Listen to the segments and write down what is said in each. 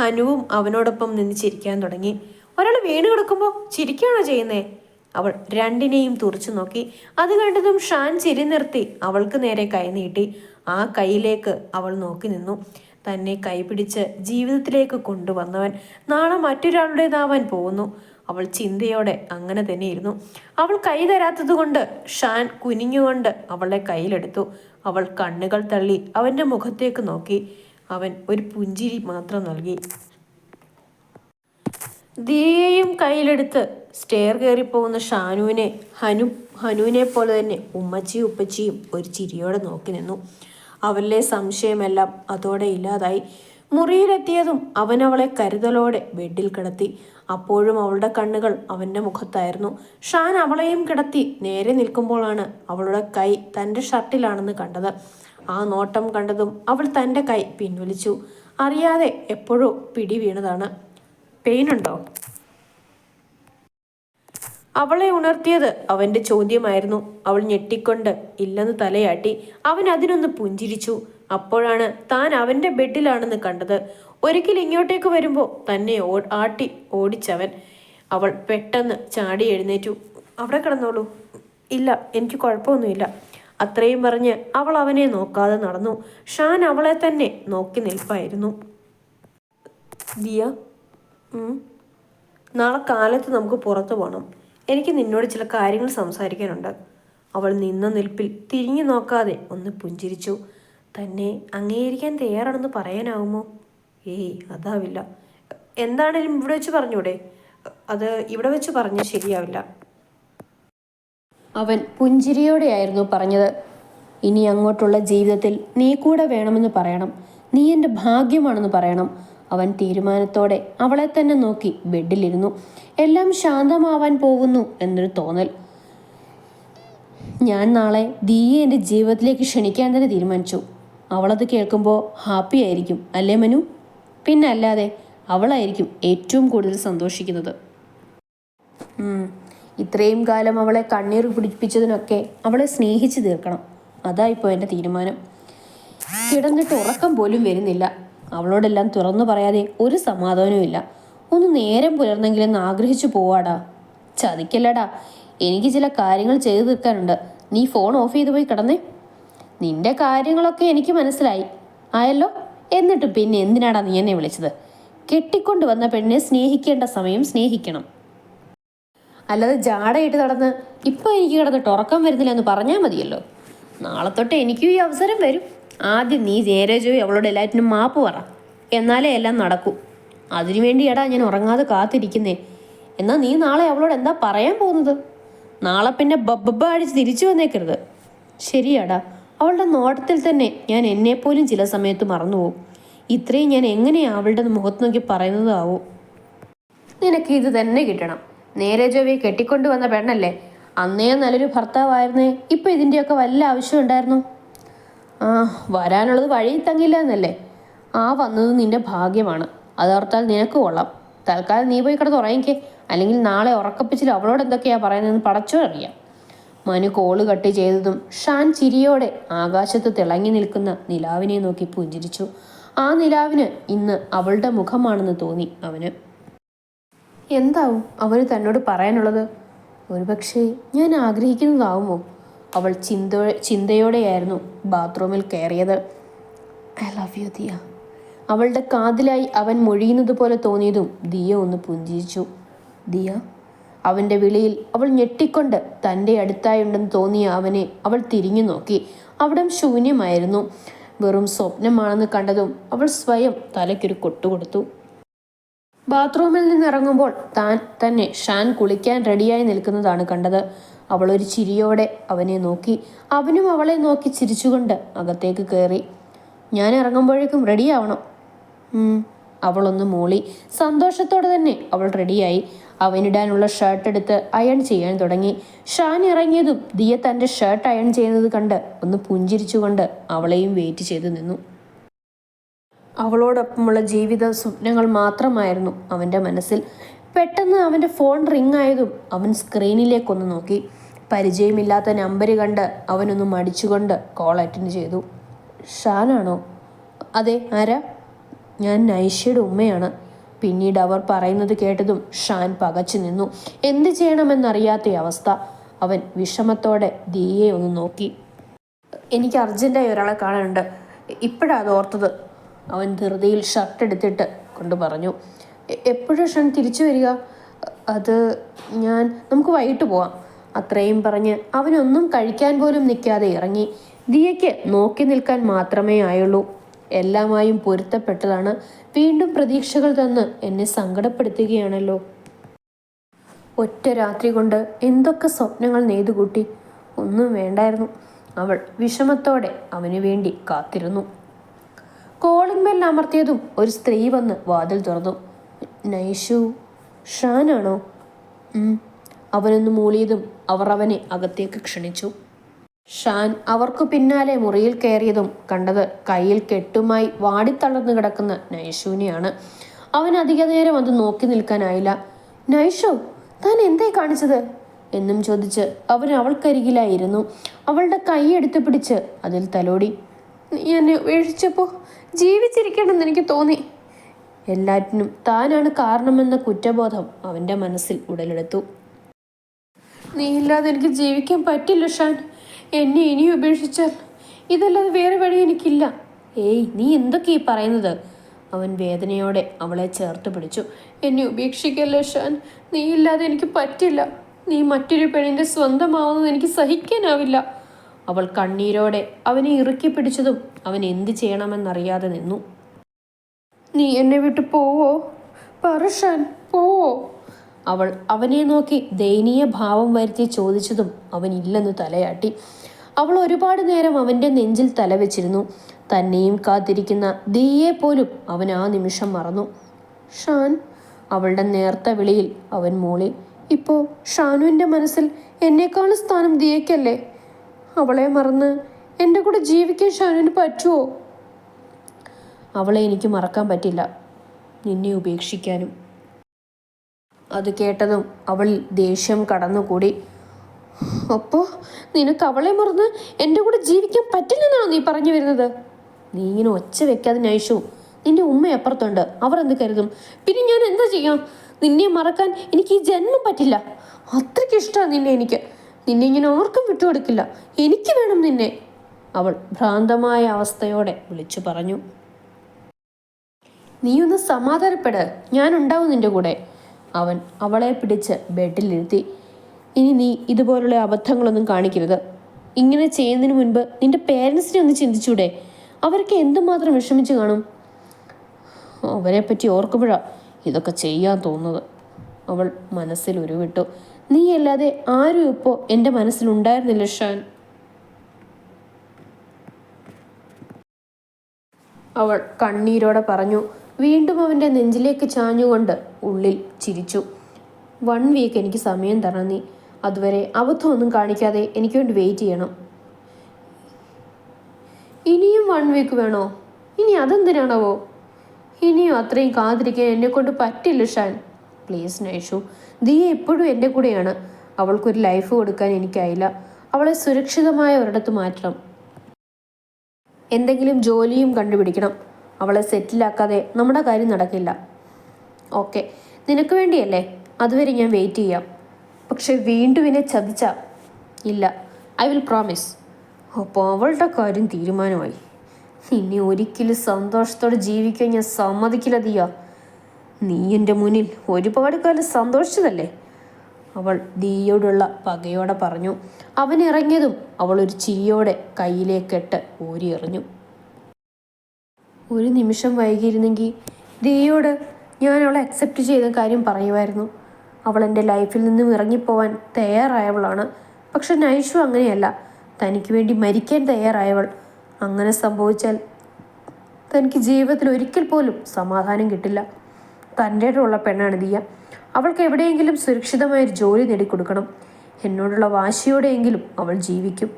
ഹനുവും അവനോടൊപ്പം നിന്ന് ചിരിക്കാൻ തുടങ്ങി. ഒരാൾ വീണ് കിടക്കുമ്പോൾ ചിരിക്കുകയാണോ ചെയ്യുന്നേ? അവൾ രണ്ടിനെയും തുറച്ചു നോക്കി. അത് കണ്ടതും ഷാൻ ചിരി നിർത്തി അവൾക്ക് നേരെ കൈ നീട്ടി. ആ കൈയിലേക്ക് അവൾ നോക്കി നിന്നു. തന്നെ കൈപിടിച്ച് ജീവിതത്തിലേക്ക് കൊണ്ടുവന്നവൻ. നാളെ മറ്റൊരാളുടേതാവാൻ പോകുന്നു. അവൾ ചിന്തയോടെ അങ്ങനെ തന്നെ ഇരുന്നു. അവൾ കൈ തരാത്തത് കൊണ്ട് ഷാൻ കുനിഞ്ഞുകൊണ്ട് അവളെ കയ്യിലെടുത്തു. അവൾ കണ്ണുകൾ തള്ളി അവന്റെ മുഖത്തേക്ക് നോക്കി. അവൻ ഒരു പുഞ്ചിരി മാത്രം നൽകി. ദിയയെയും കയ്യിലെടുത്ത് സ്റ്റെയർ കയറി പോകുന്ന ഷാനുവിനെ ഹനു ഹനുവിനെ പോലെ തന്നെ ഉമ്മച്ചിയും ഉപ്പച്ചിയും ഒരു ചിരിയോടെ നോക്കി നിന്നു. അവരിലെ സംശയമെല്ലാം അതോടെ ഇല്ലാതായി. മുറിയിലെത്തിയതും അവൻ അവളെ കരുതലോടെ ബെഡിൽ കിടത്തി. അപ്പോഴും അവളുടെ കണ്ണുകൾ അവന്റെ മുഖത്തായിരുന്നു. ഷാൻ അവളെയും കിടത്തി നേരെ നിൽക്കുമ്പോഴാണ് അവളുടെ കൈ തന്റെ ഷർട്ടിലാണെന്ന് കണ്ടത്. ആ നോട്ടം കണ്ടതും അവൾ തന്റെ കൈ പിൻവലിച്ചു. അറിയാതെ എപ്പോഴോ പിടി വീണതാണ്. പെയിൻ ഉണ്ടോ? അവളെ ഉണർത്തിയത് അവന്റെ ചോദ്യമായിരുന്നു. അവൾ ഞെട്ടിക്കൊണ്ട് ഇല്ലെന്ന് തലയാട്ടി. അവൻ അതിനൊന്ന് പുഞ്ചിരിച്ചു. അപ്പോഴാണ് താൻ അവന്റെ ബെഡിലാണെന്ന് കണ്ടത്. ഒരിക്കൽ ഇങ്ങോട്ടേക്ക് വരുമ്പോൾ തന്നെ ഓ ആട്ടി ഓടിച്ചവൻ. അവൾ പെട്ടെന്ന് ചാടി എഴുന്നേറ്റു. അവിടെ കിടന്നോളൂ. ഇല്ല എനിക്ക് കുഴപ്പമൊന്നുമില്ല. അത്രയും പറഞ്ഞ് അവൾ അവനെ നോക്കാതെ നടന്നു. ഷാൻ അവളെ തന്നെ നോക്കി നിൽപ്പായിരുന്നു. ദിയ. നാളെ കാലത്ത് നമുക്ക് പുറത്തു പോകണം എനിക്ക് നിന്നോട് ചില കാര്യങ്ങൾ സംസാരിക്കാനുണ്ട്. അവൾ നിന്ന നിൽപ്പിൽ തിരിഞ്ഞു നോക്കാതെ ഒന്ന് പുഞ്ചിരിച്ചു. തന്നെ അംഗീകരിക്കാൻ തയ്യാറാണെന്ന് പറയാനാവുമോ? ഏയ് അതാവില്ല. എന്താണേലും ഇവിടെ വെച്ച് പറഞ്ഞൂടെ? അത് ഇവിടെ വെച്ച് പറഞ്ഞാൽ ശരിയാവില്ല. അവൻ പുഞ്ചിരിയോടെയായിരുന്നു പറഞ്ഞത്. ഇനി അങ്ങോട്ടുള്ള ജീവിതത്തിൽ നീ കൂടെ വേണമെന്ന് പറയണം. നീ എന്റെ ഭാഗ്യമാണെന്ന് പറയണം. അവൻ തീരുമാനത്തോടെ അവളെ തന്നെ നോക്കി ബെഡിലിരുന്നു. എല്ലാം ശാന്തമാവാൻ പോകുന്നു എന്നൊരു തോന്നൽ. ഞാൻ നാളെ ദീയെ എന്റെ ജീവിതത്തിലേക്ക് ക്ഷണിക്കാൻ തന്നെ തീരുമാനിച്ചു. അവളത് കേൾക്കുമ്പോൾ ഹാപ്പി ആയിരിക്കും അല്ലേ മനു? പിന്നെ അല്ലാതെ അവളായിരിക്കും ഏറ്റവും കൂടുതൽ സന്തോഷിക്കുന്നത്. ഇത്രയും കാലം അവളെ കണ്ണീർ പിടിപ്പിച്ചതിനൊക്കെ അവളെ സ്നേഹിച്ചു തീർക്കണം. അതാ ഇപ്പോൾ എന്റെ തീരുമാനം. കിടന്നിട്ട് ഉറക്കം പോലും വരുന്നില്ല. അവളോടെല്ലാം തുറന്നു പറയാതെ ഒരു സമാധാനവും ഇല്ല. ഒന്ന് നേരം പുലർന്നെങ്കിലും ആഗ്രഹിച്ചു പോവാടാ. ചതിക്കല്ലടാ. എനിക്ക് ചില കാര്യങ്ങൾ ചെയ്തു തീർക്കാനുണ്ട്. നീ ഫോൺ ഓഫ് ചെയ്തു പോയി കിടന്നേ. നിന്റെ കാര്യങ്ങളൊക്കെ എനിക്ക് മനസ്സിലായി. ആയല്ലോ? എന്നിട്ട് പിന്നെ എന്തിനാടാ നീ എന്നെ വിളിച്ചത്? കെട്ടിക്കൊണ്ട് വന്ന പെണ്ണിനെ സ്നേഹിക്കേണ്ട സമയം സ്നേഹിക്കണം. അല്ലാതെ ജാടയിട്ട് നടന്ന് ഇപ്പൊ എനിക്ക് കിടന്ന് ഉറക്കം വരുന്നില്ല എന്ന് പറഞ്ഞാൽ മതിയല്ലോ. നാളെ തൊട്ട് എനിക്കും ഈ അവസരം വരും. ആദ്യം നീ നേരെ ജോയി അവളോട് എല്ലാറ്റിനും മാപ്പ് പറ. എന്നാലേ എല്ലാം നടക്കൂ. അതിനുവേണ്ടിയാടാ ഞാൻ ഉറങ്ങാതെ കാത്തിരിക്കുന്നേ. എന്നാൽ നീ നാളെ അവളോട് എന്താ പറയാൻ പോകുന്നത്? നാളെ പിന്നെ ബബ്ബ അടിച്ച് തിരിച്ചു വന്നേക്കരുത്. ശരിയാടാ. അവളുടെ നോട്ടത്തിൽ തന്നെ ഞാൻ എന്നെപ്പോലും ചില സമയത്ത് മറന്നുപോകും. ഇത്രയും ഞാൻ എങ്ങനെയാ അവളുടെ മുഖത്ത് നോക്കി പറയുന്നതാവോ നിനക്ക് ഇത് തന്നെ കിട്ടണം. നേരെ ജോവിയെ കെട്ടിക്കൊണ്ട് വന്ന പെണ്ണല്ലേ? അന്നേ നല്ലൊരു ഭർത്താവായിരുന്നേ. ഇപ്പൊ ഇതിന്റെയൊക്കെ വല്ല ആവശ്യം ഉണ്ടായിരുന്നു? ആ വരാനുള്ളത് വഴി തങ്ങില്ല എന്നല്ലേ ആ വന്നത് നിന്റെ ഭാഗ്യമാണ്. അതോർത്താൽ നിനക്ക് കൊള്ളാം. തൽക്കാലം നീ പോയി കിടന്ന് ഉറങ്ങിക്കേ. അല്ലെങ്കിൽ നാളെ ഉറക്കപ്പിച്ചിൽ അവളോട് എന്തൊക്കെയാ പറയുന്നതെന്ന് പടച്ചോ അറിയാം. മനു കോൾ കട്ട് ചെയ്തതും ഷാൻ ചിരിയോടെ ആകാശത്ത് തിളങ്ങി നിൽക്കുന്ന നിലാവിനെ നോക്കി പുഞ്ചിരിച്ചു. ആ നിലാവിന് ഇന്ന് അവളുടെ മുഖമാണെന്ന് തോന്നി അവന്. എന്താവും അവന് തന്നോട് പറയാനുള്ളത്? ഒരുപക്ഷെ ഞാൻ ആഗ്രഹിക്കുന്നതാവുമോ? അവൾ ചിന്ത ചിന്തയോടെയായിരുന്നു ബാത്റൂമിൽ കയറിയത്. I love you Diya. അവളുടെ കാതിലായി അവൻ മൊഴിയുന്നത് പോലെ തോന്നിയതും ദിയ ഒന്ന് പുഞ്ചിരിച്ചു. ദിയ അവന്റെ വിളിയിൽ അവൾ ഞെട്ടിക്കൊണ്ട് തന്റെ അടുത്തായുണ്ടെന്ന് തോന്നിയ അവനെ അവൾ തിരിഞ്ഞു നോക്കി. അവിടം ശൂന്യമായിരുന്നു. വെറും സ്വപ്നമാണെന്ന് കണ്ടതും അവൾ സ്വയം തലയ്ക്കൊരു കൊട്ടുകൊടുത്തു. ബാത്റൂമിൽ നിന്നിറങ്ങുമ്പോൾ താൻ തന്നെ ഷാൻ കുളിക്കാൻ റെഡിയായി നിൽക്കുന്നതാണ് കണ്ടത്. അവൾ ഒരു ചിരിയോടെ അവനെ നോക്കി. അവനും അവളെ നോക്കി ചിരിച്ചുകൊണ്ട് അകത്തേക്ക് കയറി. ഞാൻ ഇറങ്ങുമ്പോഴേക്കും റെഡിയാവണം. അവളൊന്ന് മൂളി. സന്തോഷത്തോടെ തന്നെ അവൾ റെഡിയായി. അവനിടാനുള്ള ഷർട്ട് എടുത്ത് അയൺ ചെയ്യാൻ തുടങ്ങി. ഷാൻ ഇറങ്ങിയതും ദിയ തന്റെ ഷർട്ട് അയൺ ചെയ്യുന്നത് കണ്ട് ഒന്ന് പുഞ്ചിരിച്ചുകൊണ്ട് അവളെയും വെയിറ്റ് ചെയ്തു നിന്നു. അവളോടൊപ്പമുള്ള ജീവിത സ്വപ്നങ്ങൾ മാത്രമായിരുന്നു അവന്റെ മനസ്സിൽ. പെട്ടെന്ന് അവന്റെ ഫോൺ റിങ് ആയതും അവൻ സ്ക്രീനിലേക്കൊന്ന് നോക്കി. പരിചയമില്ലാത്ത നമ്പർ കണ്ട് അവനൊന്ന് മടിച്ചുകൊണ്ട് കോൾ അറ്റൻഡ് ചെയ്തു. ഷാനാണോ? അതെ ആരാ? ഞാൻ നൈഷയുടെ ഉമ്മയാണ്. പിന്നീട് അവർ പറയുന്നത് കേട്ടതും ഷാൻ പകച്ചു നിന്നു. എന്ത് ചെയ്യണമെന്നറിയാത്ത അവസ്ഥ. അവൻ വിഷമത്തോടെ ദീയെ ഒന്ന് നോക്കി. എനിക്ക് അർജന്റായി ഒരാളെ കാണാനുണ്ട്. ഇപ്പോഴാണ് അത് ഓർത്തത്. അവൻ ധൃതിയിൽ ഷർട്ട് എടുത്തിട്ട് കൊണ്ട് പറഞ്ഞു എപ്പോഴും ഷൻ തിരിച്ചു വരിക? അത് ഞാൻ നമുക്ക് വൈകിട്ട് പോവാം. അത്രയും പറഞ്ഞ് അവനൊന്നും കഴിക്കാൻ പോലും നിൽക്കാതെ ഇറങ്ങി. ദിയയ്ക്ക് നോക്കി നിൽക്കാൻ മാത്രമേ ആയുള്ളൂ. എല്ലാമായും പൊരുത്തപ്പെട്ടതാണ്. വീണ്ടും പ്രതീക്ഷകൾ തന്ന് എന്നെ സങ്കടപ്പെടുത്തുകയാണല്ലോ. ഒറ്റ രാത്രി കൊണ്ട് എന്തൊക്കെ സ്വപ്നങ്ങൾ നെയ്തുകൂട്ടി. ഒന്നും വേണ്ടായിരുന്നു. അവൾ വിഷമത്തോടെ അവനു വേണ്ടി കാത്തിരുന്നു. കോളിംഗ് ബെൽ അമർത്തിയതും ഒരു സ്ത്രീ വന്ന് വാതിൽ തുറന്നു. നൈഷു ഷാനാണോ. അവനൊന്ന് മൂളിയതും അവർ അവനെ അകത്തേക്ക് ക്ഷണിച്ചു. ഷാൻ അവർക്കു പിന്നാലെ മുറിയിൽ കയറിയതും കണ്ടത് കയ്യിൽ കെട്ടുമായി വാടിത്തളർന്നു കിടക്കുന്ന നൈഷുവിനെയാണ്. അവൻ അധിക നേരം അത് നോക്കി നിൽക്കാനായില്ല. നൈഷു താൻ എന്തായി കാണിച്ചത്? എന്നും ചോദിച്ച് അവൻ അവൾക്കരികിലായിരുന്നു. അവളുടെ കൈ എടുത്തു പിടിച്ച് അതിൽ തലോടി. നീ എന്നെ ഉപേക്ഷിച്ചപ്പോൾ ജീവിച്ചിരിക്കണമെന്ന് എനിക്ക് തോന്നി. എല്ലാറ്റിനും താനാണ് കാരണമെന്ന കുറ്റബോധം അവന്റെ മനസ്സിൽ ഉടലെടുത്തു. നീ ഇല്ലാതെ എനിക്ക് ജീവിക്കാൻ പറ്റില്ല ഷാൻ. എന്നെ ഇനി ഉപേക്ഷിച്ചാൽ ഇതല്ലാതെ വേറെ വഴി എനിക്കില്ല. ഏയ് നീ എന്തൊക്കെ ഈ പറയുന്നത്? അവൻ വേദനയോടെ അവളെ ചേർത്ത് പിടിച്ചു. എന്നെ ഉപേക്ഷിക്കല്ലേ ഷാൻ? നീ ഇല്ലാതെ എനിക്ക് പറ്റില്ല. നീ മറ്റൊരു പെണ്ണിന്റെ സ്വന്തമാവുന്നത് എനിക്ക് സഹിക്കാനാവില്ല. അവൾ കണ്ണീരോടെ അവനെ ഇറുക്കി പിടിച്ചതും അവൻ എന്ത് ചെയ്യണമെന്നറിയാതെ നിന്നു. നീ എന്നെ വിട്ടു പോവോ? പറഷാൻ പോവോ? അവൾ അവനെ നോക്കി ദയനീയ ഭാവം വരുത്തി ചോദിച്ചതും അവൻ ഇല്ലെന്ന് തലയാട്ടി. അവൾ ഒരുപാട് നേരം അവന്റെ നെഞ്ചിൽ തലവെച്ചിരുന്നു. തന്നെയും കാത്തിരിക്കുന്ന ദീയെ പോലും അവൻ ആ നിമിഷം മറന്നു. ഷാൻ? അവളുടെ നേർത്ത വിളിയിൽ അവൻ മൂളി. ഇപ്പോൾ ഷാനുവിന്റെ മനസ്സിൽ എന്നേക്കാളും സ്ഥാനം ദിയയ്ക്കല്ലേ? അവളെ മറന്ന് എന്റെ കൂടെ ജീവിക്കാൻ ഷാനുവിന് പറ്റുമോ അവളെ എനിക്ക് മറക്കാൻ പറ്റില്ല നിന്നെ ഉപേക്ഷിക്കാനും. അത് കേട്ടതും അവൾ ദേഷ്യം കടന്നുകൂടി. അപ്പോൾ നിനക്ക് അവളെ മറന്ന് എന്റെ കൂടെ ജീവിക്കാൻ പറ്റില്ലെന്നാണോ നീ പറഞ്ഞു വരുന്നത്? നീ ഇങ്ങനെ ഒച്ച വെക്കാതെ നൈഷു നിന്റെ ഉമ്മ അപ്പുറത്തുണ്ട് അവർ എന്ത് കരുതും? പിന്നെ ഞാൻ എന്താ ചെയ്യാം? നിന്നെ മറക്കാൻ എനിക്ക് ഈ ജന്മം പറ്റില്ല. അത്രയ്ക്ക് ഇഷ്ടമാണ് നിന്നെ എനിക്ക്. നിന്നെ ഇങ്ങനെ ആർക്കും വിട്ടുകൊടുക്കില്ല. എനിക്ക് വേണം നിന്നെ. അവൾ ഭ്രാന്തമായ അവസ്ഥയോടെ വിളിച്ചു പറഞ്ഞു. നീയൊന്ന് സമാധാനപ്പെട്. ഞാനുണ്ടാവും നിന്റെ കൂടെ. അവൻ അവളെ പിടിച്ച് ബെഡിലിരുത്തി ഇനി നീ ഇതുപോലുള്ള അബദ്ധങ്ങളൊന്നും കാണിക്കരുത്. ഇങ്ങനെ ചെയ്യുന്നതിന് മുൻപ് നിന്റെ പേരൻസിനെ ഒന്ന് ചിന്തിച്ചൂടെ. അവർക്ക് എന്തുമാത്രം വിഷമിച്ച് കാണും? അവരെപ്പറ്റി പറ്റി ഓർക്കുമ്പോഴാ ഇതൊക്കെ ചെയ്യാൻ തോന്നുന്നത്. അവൾ മനസ്സിൽ ഉരുവിട്ടു. നീ അല്ലാതെ ആരും ഇപ്പോൾ എന്റെ മനസ്സിലുണ്ടായിരുന്നില്ല ഷാൻ. അവൾ കണ്ണീരോടെ പറഞ്ഞു വീണ്ടും അവന്റെ നെഞ്ചിലേക്ക് ചാഞ്ഞുകൊണ്ട് ഉള്ളിൽ ചിരിച്ചു. വൺ വീക്ക് എനിക്ക് സമയം തരണം നീ. അതുവരെ അബദ്ധമൊന്നും കാണിക്കാതെ എനിക്ക് വേണ്ടി വെയിറ്റ് ചെയ്യണം. ഇനിയും വൺ വീക്ക് വേണോ? ഇനി അതെന്തിനാണാവോ? ഇനിയും അത്രയും കാത്തിരിക്കാൻ എന്നെ കൊണ്ട് പറ്റില്ല ഷാൻ. പ്ലീസ് നൈഷു. ദിയ എപ്പോഴും എന്റെ കൂടെയാണ്. അവൾക്കൊരു ലൈഫ് കൊടുക്കാൻ എനിക്കായില്ല. അവളെ സുരക്ഷിതമായ ഒരിടത്ത് മാറ്റണം. എന്തെങ്കിലും ജോലിയും കണ്ടുപിടിക്കണം. അവളെ സെറ്റിലാക്കാതെ നമ്മുടെ കാര്യം നടക്കില്ല. ഓക്കെ നിനക്ക് വേണ്ടിയല്ലേ? അതുവരെ ഞാൻ വെയിറ്റ് ചെയ്യാം. പക്ഷെ വീണ്ടും എന്നെ ചതിച്ച ഇല്ല. ഐ വിൽ പ്രോമിസ് അപ്പോൾ അവളുടെ കാര്യം തീരുമാനമായി. ഇനി ഒരിക്കലും സന്തോഷത്തോടെ ജീവിക്കാൻ ഞാൻ സമ്മതിക്കില്ല ദിയ. നീ എന്റെ മുന്നിൽ ഒരുപാട് കാലം സന്തോഷിച്ചതല്ലേ? അവൾ ദിയോടുള്ള പകയോടെ പറഞ്ഞു. അവൻ ഇറങ്ങിയതും അവൾ ഒരു ചിരിയോടെ കയ്യിലേക്കിട്ട് ഊരി എറിഞ്ഞു ഒരു നിമിഷം വൈകിയിരുന്നെങ്കിൽ ദിയോട് ഞാൻ അവളെ അക്സെപ്റ്റ് ചെയ്ത കാര്യം പറയുമായിരുന്നു. അവൾ എന്റെ ലൈഫിൽ നിന്നും ഇറങ്ങിപ്പോവാൻ തയ്യാറായവളാണ്. പക്ഷെ നൈഷു അങ്ങനെയല്ല. തനിക്ക് വേണ്ടി മരിക്കാൻ തയ്യാറായവൾ. അങ്ങനെ സംഭവിച്ചാൽ തനിക്ക് ജീവിതത്തിൽ ഒരിക്കൽ പോലും സമാധാനം കിട്ടില്ല. തന്റെ ഉള്ള പെണ്ണാണ് ദിയ. അവൾക്ക് എവിടെയെങ്കിലും സുരക്ഷിതമായ ഒരു ജോലി നേടിക്കൊടുക്കണം. എന്നോടുള്ള വാശിയോടെയെങ്കിലും അവൾ ജീവിക്കും.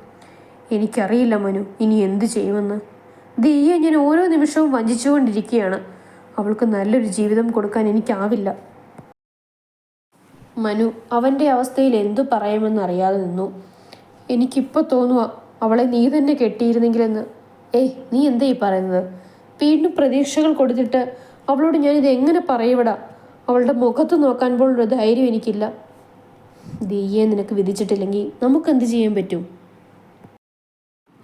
എനിക്കറിയില്ല മനു ഇനി എന്തു ചെയ്യുമെന്ന്. ദിയ ഞാൻ ഓരോ നിമിഷവും വഞ്ചിച്ചുകൊണ്ടിരിക്കുകയാണ് അവൾക്ക് നല്ലൊരു ജീവിതം കൊടുക്കാൻ എനിക്കാവില്ല. മനു അവന്റെ അവസ്ഥയിൽ എന്തു പറയുമെന്ന് അറിയാതെ നിന്നു. എനിക്കിപ്പോൾ തോന്നുക അവളെ നീ തന്നെ കെട്ടിയിരുന്നെങ്കിലെന്ന്. ഏയ് നീ എന്താ ഈ പറയുന്നത്? വീണ്ടും പ്രതീക്ഷകൾ കൊടുത്തിട്ട് അവളോട് ഞാനിത് എങ്ങനെ പറയവിടാ? അവളുടെ മുഖത്ത് നോക്കാൻ പോലുള്ള ധൈര്യം എനിക്കില്ല. ദെയ്യെ നിനക്ക് വിധിച്ചിട്ടില്ലെങ്കിൽ നമുക്ക് എന്ത് ചെയ്യാൻ പറ്റും?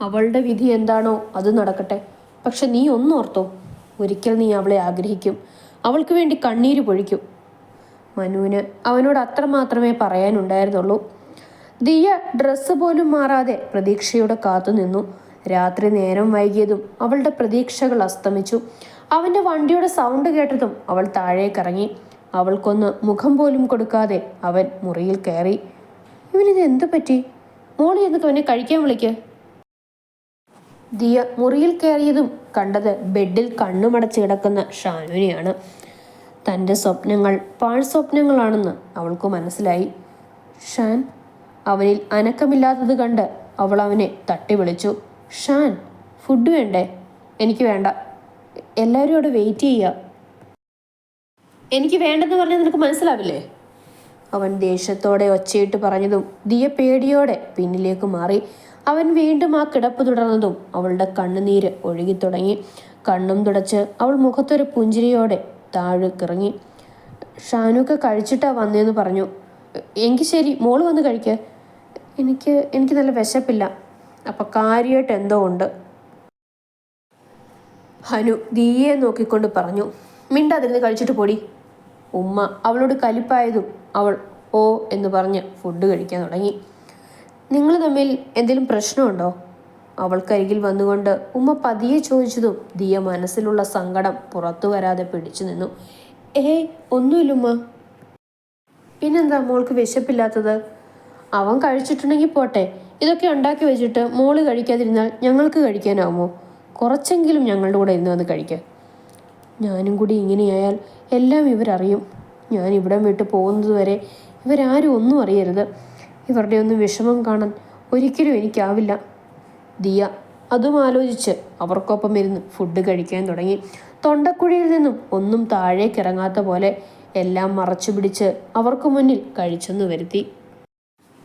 അവളുടെ വിധി എന്താണോ അത് നടക്കട്ടെ. പക്ഷെ നീ ഒന്നോർത്തോ ഒരിക്കൽ നീ അവളെ ആഗ്രഹിക്കും. അവൾക്ക് വേണ്ടി കണ്ണീര് പൊഴിക്കും. മനുവിന് അവനോട് അത്ര മാത്രമേ പറയാനുണ്ടായിരുന്നുള്ളൂ. ദിയ ഡ്രസ്സ് പോലും മാറാതെ പ്രതീക്ഷയോടെ കാത്തുനിന്നു. രാത്രി നേരം വൈകിയതും അവളുടെ പ്രതീക്ഷകൾ അസ്തമിച്ചു. അവന്റെ വണ്ടിയുടെ സൗണ്ട് കേട്ടതും അവൾ താഴേക്ക് ഇറങ്ങി. അവൾക്കൊന്ന് മുഖം പോലും കൊടുക്കാതെ അവൻ മുറിയിൽ കയറി. ഇവനിത് എന്തു പറ്റി? മോളി എന്ന് അവനെ കഴിക്കാൻ വിളിക്ക്. ദിയ മുറിയിൽ കയറിയതും കണ്ടത് ബെഡിൽ കണ്ണുമടച്ച് കിടക്കുന്ന ഷാനുവിനെയാണ്. തന്റെ സ്വപ്നങ്ങൾ പാൾ സ്വപ്നങ്ങളാണെന്ന് അവൾക്ക് മനസ്സിലായി. ഷാൻ അവനിൽ അനക്കമില്ലാത്തത് കണ്ട് അവൾ അവനെ തട്ടി വിളിച്ചു ഷാൻ ഫുഡ് വേണ്ടേ? എനിക്ക് വേണ്ട. എല്ലാവരും അവിടെ വെയിറ്റ് ചെയ്യുക എനിക്ക് വേണ്ടെന്ന് പറഞ്ഞാൽ നിനക്ക് മനസ്സിലാവില്ലേ? അവൻ ദേഷ്യത്തോടെ ഒച്ചയിട്ട് പറഞ്ഞതും ദിയ പേടിയോടെ പിന്നിലേക്ക് മാറി. അവൻ വീണ്ടും ആ കിടപ്പ് തുടർന്നതും അവളുടെ കണ്ണുനീര് ഒഴുകിത്തുടങ്ങി കണ്ണും തുടച്ച് അവൾ മുഖത്തൊരു പുഞ്ചിരിയോടെ താഴേക്കിറങ്ങി ഷാനുക്ക് കഴിച്ചിട്ടാ വന്നേന്ന് പറഞ്ഞു. എങ്കിൽ ശരി മോൾ വന്ന് കഴിക്കുക എനിക്ക് എനിക്ക് നല്ല വിശപ്പില്ല. അപ്പം കാര്യമായിട്ട് എന്തോ ഉണ്ട്. ഹനു ദീയെ നോക്കിക്കൊണ്ട് പറഞ്ഞു മിണ്ടാതിരുന്ന് കഴിച്ചിട്ട് പൊടി. ഉമ്മ അവളോട് കലിപ്പായതും അവൾ ഓ എന്ന് പറഞ്ഞ് ഫുഡ് കഴിക്കാൻ തുടങ്ങി. നിങ്ങൾ തമ്മിൽ എന്തെങ്കിലും പ്രശ്നമുണ്ടോ? അവൾക്കരികിൽ വന്നുകൊണ്ട് ഉമ്മ പതിയെ ചോദിച്ചതും ദിയ മനസ്സിലുള്ള സങ്കടം പുറത്തു വരാതെ പിടിച്ചു നിന്നു. ഏയ് ഒന്നുമില്ല ഉമ്മ. പിന്നെന്താ മോൾക്ക് വിശപ്പില്ലാത്തത്? അവൻ കഴിച്ചിട്ടുണ്ടെങ്കിൽ പോട്ടെ. ഇതൊക്കെ ഉണ്ടാക്കി വെച്ചിട്ട് മോൾ കഴിക്കാതിരുന്നാൽ ഞങ്ങൾക്ക് കഴിക്കാനാവുമോ? കുറച്ചെങ്കിലും ഞങ്ങളുടെ കൂടെ ഇന്ന് വന്ന് കഴിക്കാൻ ഞാനും കൂടി ഇങ്ങനെയായാൽ എല്ലാം ഇവരറിയും. ഞാൻ ഇവിടം വിട്ട് പോകുന്നതുവരെ ഇവരാരും ഒന്നും അറിയരുത്. ഇവരുടെ ഒന്നും വിഷമം കാണാൻ ഒരിക്കലും എനിക്കാവില്ല. ദിയ അതും ആലോചിച്ച് അവർക്കൊപ്പം ഇരുന്ന് ഫുഡ് കഴിക്കാൻ തുടങ്ങി. തൊണ്ടക്കുഴിയിൽ നിന്നും ഒന്നും താഴേക്കിറങ്ങാത്ത പോലെ എല്ലാം മറച്ചു പിടിച്ച് അവർക്ക് മുന്നിൽ കഴിച്ചെന്ന് വരുത്തി.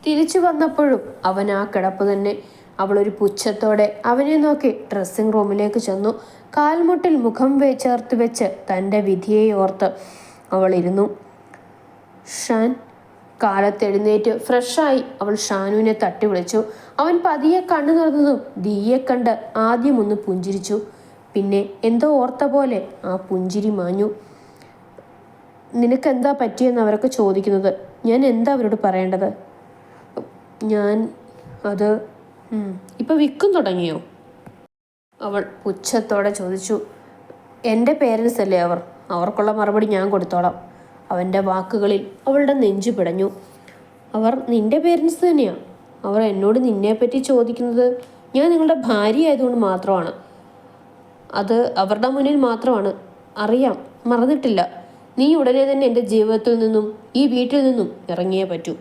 തിരിച്ചു വന്നപ്പോഴും അവൻ ആ കിടപ്പ് തന്നെ അവളൊരു പുച്ഛത്തോടെ അവനെ നോക്കി ഡ്രസ്സിംഗ് റൂമിലേക്ക് ചെന്നു. കാൽമുട്ടിൽ മുഖം ചേർത്ത് വെച്ച് തന്റെ വിധിയെ ഓർത്ത് അവൾ ഇരുന്നു. ഷാൻ കാലത്തെഴുന്നേറ്റ് ഫ്രഷായി അവൾ ഷാനുവിനെ തട്ടി വിളിച്ചു. അവൻ പതിയെ കണ്ണു തുറന്നതും ദീയെ കണ്ട് ആദ്യം ഒന്ന് പുഞ്ചിരിച്ചു. പിന്നെ എന്തോ ഓർത്ത പോലെ ആ പുഞ്ചിരി മാഞ്ഞു. നിനക്കെന്താ പറ്റിയെന്ന് അവരൊക്കെ ചോദിക്കുന്നത്? ഞാൻ എന്താ അവരോട് പറയേണ്ടത്? ഞാൻ അത് ഇപ്പൊ വിൽക്കും തുടങ്ങിയോ? അവൾ പുച്ഛത്തോടെ ചോദിച്ചു. എന്റെ പേരൻസ് അല്ലേ അവർ? അവർക്കുള്ള മറുപടി ഞാൻ കൊടുത്തോളാം. അവന്റെ വാക്കുകളിൽ അവളുടെ നെഞ്ചു പിടഞ്ഞു. അവർ നിന്റെ പേരൻസ് തന്നെയാണ് അവർ എന്നോട് നിന്നെപ്പറ്റി ചോദിക്കുന്നത് ഞാൻ നിങ്ങളുടെ ഭാര്യ ആയതുകൊണ്ട് മാത്രമാണ്. അത് അവരുടെ മുന്നിൽ മാത്രമാണ്. അറിയാം മറന്നിട്ടില്ല. നീ ഉടനെ തന്നെ എന്റെ ജീവിതത്തിൽ നിന്നും ഈ വീട്ടിൽ നിന്നും ഇറങ്ങിയേ പറ്റൂ.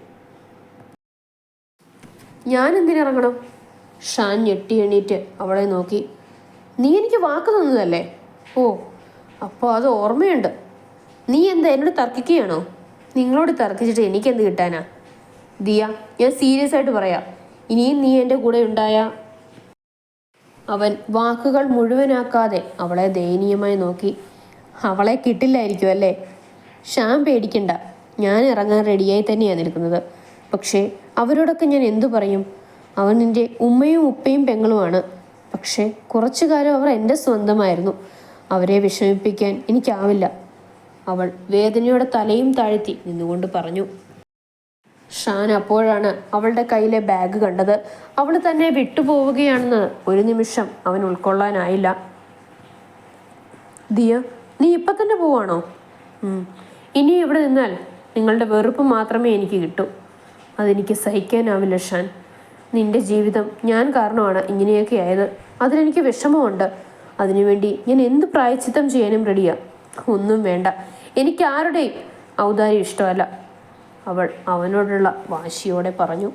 ഞാൻ എന്തിനിറങ്ങണം? ഷാൻ ഞെട്ടി എണീറ്റ് അവളെ നോക്കി. നീ എനിക്ക് വാക്ക് തന്നതല്ലേ? ഓ അപ്പോൾ അത് ഓർമ്മയുണ്ട്. നീ എന്താ എന്നോട് തർക്കിക്കുകയാണോ? നിങ്ങളോട് തർക്കിച്ചിട്ട് എനിക്കെന്ത് കിട്ടാനാ? ദിയ ഞാൻ സീരിയസ് ആയിട്ട് പറയാം. ഇനിയും നീ എന്റെ കൂടെ ഉണ്ടായ അവൻ വാക്കുകൾ മുഴുവനാക്കാതെ അവളെ ദയനീയമായി നോക്കി. അവളെ കിട്ടില്ലായിരിക്കും അല്ലേ? ഷാൻ പേടിക്കണ്ട. ഞാൻ ഇറങ്ങാൻ റെഡിയായി തന്നെയാണ് നിൽക്കുന്നത്. പക്ഷേ അവരോടൊക്കെ ഞാൻ എന്തു പറയും? അവൻ നിന്റെ ഉമ്മയും ഉപ്പയും പെങ്ങളുമാണ്. പക്ഷേ കുറച്ചു കാലം അവർ എന്റെ സ്വന്തമായിരുന്നു. അവരെ വിഷമിപ്പിക്കാൻ എനിക്കാവില്ല. അവൾ വേദനയോടെ തലയും താഴ്ത്തി നിന്നുകൊണ്ട് പറഞ്ഞു. ഷാൻ അപ്പോഴാണ് അവളുടെ കയ്യിലെ ബാഗ് കണ്ടത്. അവൾ തന്നെ വിട്ടുപോവുകയാണെന്ന് ഒരു നിമിഷം അവൻ ഉൾക്കൊള്ളാനായില്ല. ദിയ നീ ഇപ്പം തന്നെ പോവാണോ? ഇനി ഇവിടെ നിന്നാൽ നിങ്ങളുടെ വെറുപ്പ് മാത്രമേ എനിക്ക് കിട്ടൂ. അതെനിക്ക് സഹിക്കാനാവില്ല ഷാൻ. നിന്റെ ജീവിതം ഞാൻ കാരണമാണ് ഇങ്ങനെയൊക്കെ ആയത്. അതിലെനിക്ക് വിഷമമുണ്ട്. അതിനുവേണ്ടി ഞാൻ എന്ത് പ്രായച്ചിത്തം ചെയ്യാനും റെഡിയാ. ഒന്നും വേണ്ട. എനിക്ക് ആരുടെയും ഔദാര്യം ഇഷ്ടമല്ല. അവൾ അവനോടുള്ള വാശിയോടെ പറഞ്ഞു.